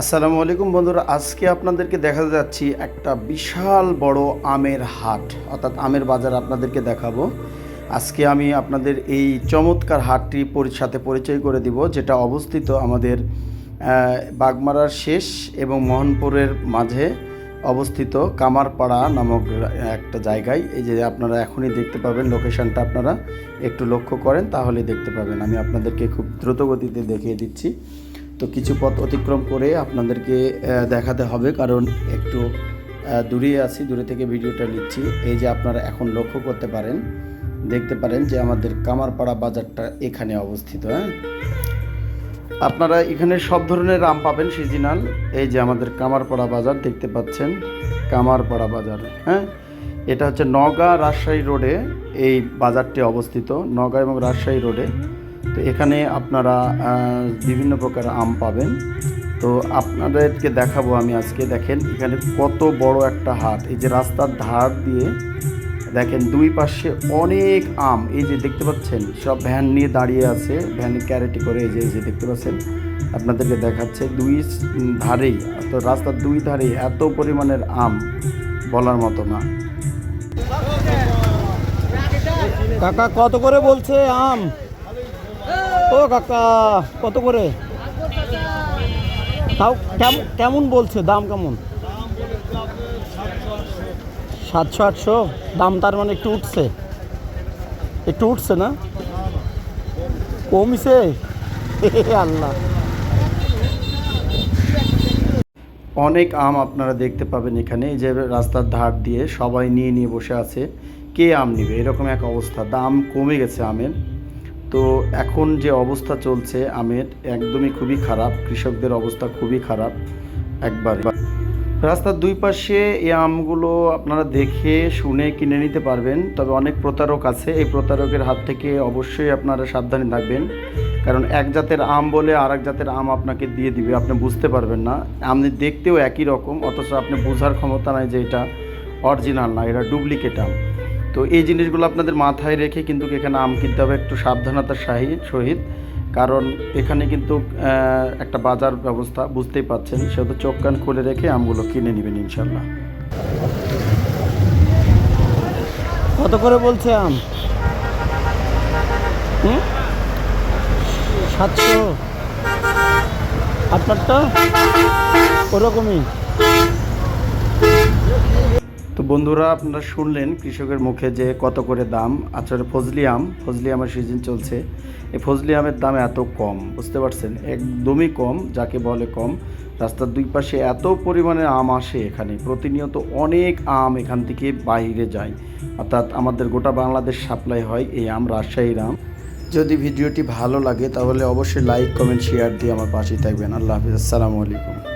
আসসালামু আলাইকুম বন্ধুরা, আজকে আপনাদেরকে দেখা যাচ্ছি একটা বিশাল বড় আমের হাট, অর্থাৎ আমের বাজার আপনাদেরকে দেখাবো। আজকে আমি আপনাদের এই চমৎকার হাটটি সাথে পরিচয় করে দিব, যেটা অবস্থিত আমাদের বাগমারার শেষ এবং মোহনপুরের মাঝে অবস্থিত কামারপাড়া নামক একটা জায়গায়। এই যে আপনারা এখনই দেখতে পাবেন লোকেশনটা আপনারা একটু লক্ষ্য করেন, তাহলে দেখতে পাবেন। আমি আপনাদেরকে খুব দ্রুতগতিতে দেখিয়ে দিচ্ছি। তো কিছু পথ অতিক্রম করে আপনাদেরকে দেখাতে হবে। কারণ একটু দূরে আছি, দূরে থেকে ভিডিওটা নিচ্ছি। এই যে আপনারা এখন লক্ষ্য করতে পারেন, দেখতে পারেন যে আমাদের কামারপাড়া বাজারটা এখানে অবস্থিত হ্যাঁ? আপনারা এখানে সব ধরনের আম পাবেন, সিজনাল। এই যে আমাদের কামারপাড়া বাজার, দেখতে পাচ্ছেন কামারপাড়া বাজার হ্যাঁ? এটা হচ্ছে নগাঁ রাজশাহী রোডে এই বাজারটি অবস্থিত, নগাঁ এবং রাজশাহী রোডে। তো এখানে আপনারা বিভিন্ন প্রকার আম পাবেন। তো আপনাদেরকে দেখাবো আমি আজকে। দেখেন, এখানে কত বড় একটা হাট। এই যে রাস্তার ধার দিয়ে, দেখেন দুই পাশে অনেক আম। এই যে দেখতে পাচ্ছেন, সব ভ্যান নিয়ে দাঁড়িয়ে আছে, ভ্যান ক্যারেটি করে এই যে এই যে দেখতে পাচ্ছেন, আপনাদেরকে দেখাচ্ছে দুই ধারেই তো রাস্তার দুই ধারেই এত পরিমাণের আম বলার মতো না। কাকা, কত করে বলছে আম? ও কাকা, কত করে? তাও কেমন বলছে? দাম কেমন? সাতশো আটশো? দাম তার মানে একটু উঠছে। একটু উঠছে না? কমছে? আল্লাহ। অনেক আম আপনারা দেখতে পাবেন এখানে যে রাস্তার ধার দিয়ে সবাই নিয়ে নিয়ে বসে আছে। কে আম নেবে? এরকম এক অবস্থা। দাম কমে গেছে আমের। তো এখন যে অবস্থা চলছে, আমের একদমই খুবই খারাপ, কৃষকদের অবস্থা খুবই খারাপ একবার। রাস্তার দুই পাশে এই আমগুলো আপনারা দেখে, শুনে কিনে নিতে পারবেন, তবে অনেক প্রতারক আছে। এই প্রতারকের হাত থেকে অবশ্যই আপনারা সাবধানে থাকবেন, কারণ এক জাতের আম বলে আর এক জাতের আম আপনাকে দিয়ে দিবে, আপনি বুঝতে পারবেন না। আপনি দেখতেও একই রকম, অথচ আপনি বোঝার ক্ষমতা নাই যে এটা অরিজিনাল না, এটা ডুপ্লিকেট আম। তো এই জিনিসগুলো আপনাদের মাথায় রেখে কিন্তু এখানে আম কিনতে হবে একটু সাবধানতার সাহি- সহিত। কারণ এখানে কিন্তু একটা বাজার ব্যবস্থা বুঝতেই পাচ্ছেন। সেহেতু চোখ কান খুলে রেখে আমগুলো কিনে নেবেন ইনশাল্লাহ কত করে বলছে আম? সাতশো। আপনারটা? ওরকমই। বন্ধুরা, আপনারা শুনলেন কৃষকের মুখে যে কত করে দাম। আসলে ফজলি আম। ফজলি আমের সিজন চলছে। এই ফজলি আমের দাম এত কম, বুঝতে পারছেন? একদমই কম, যাকে বলে কম। রাস্তার দুই পাশে এত পরিমাণে আম আসে এখানে। প্রতিনিয়ত অনেক আম এখান থেকে বাইরে যায়। অর্থাৎ আমাদের গোটা বাংলাদেশ সাপ্লাই হয় এই আম রাজশাহীর আম। যদি ভিডিওটি ভালো লাগে, তাহলে অবশ্যই লাইক কমেন্ট শেয়ার দিয়ে আমার পাশেই থাকবেন। আল্লাহ হাফিজ। আসসালামু আলাইকুম।